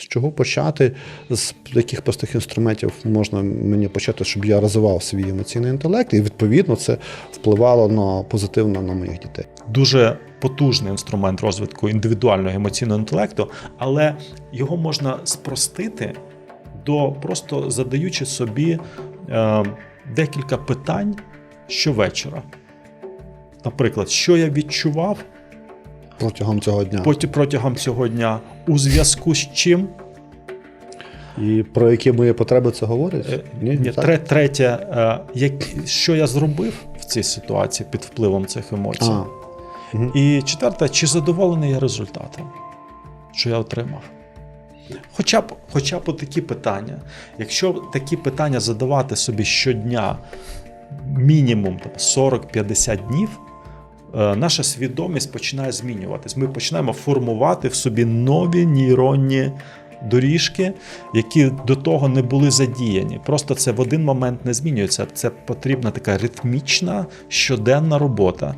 З чого почати, з яких простих інструментів можна мені почати, щоб я розвивав свій емоційний інтелект, і відповідно це впливало на позитивно на моїх дітей. дуже потужний інструмент розвитку індивідуального емоційного інтелекту, але його можна спростити до просто задаючи собі е, декілька питань щовечора. Наприклад, що я відчував Протягом цього дня. потім протягом цього дня у зв'язку з чим? І про які мої потреби це говорять? Е, Ні, Ні, так? тре- третє, е, як, що я зробив в цій ситуації під впливом цих емоцій. А. І четверте, чи задоволений я результатом, що я отримав? Хоча б, хоча б такі питання. Якщо такі питання задавати собі щодня, мінімум там, 40-50 днів, наша свідомість починає змінюватись. Ми починаємо формувати в собі нові нейронні доріжки, які до того не були задіяні. Просто це в один момент не змінюється. Це потрібна така ритмічна щоденна робота.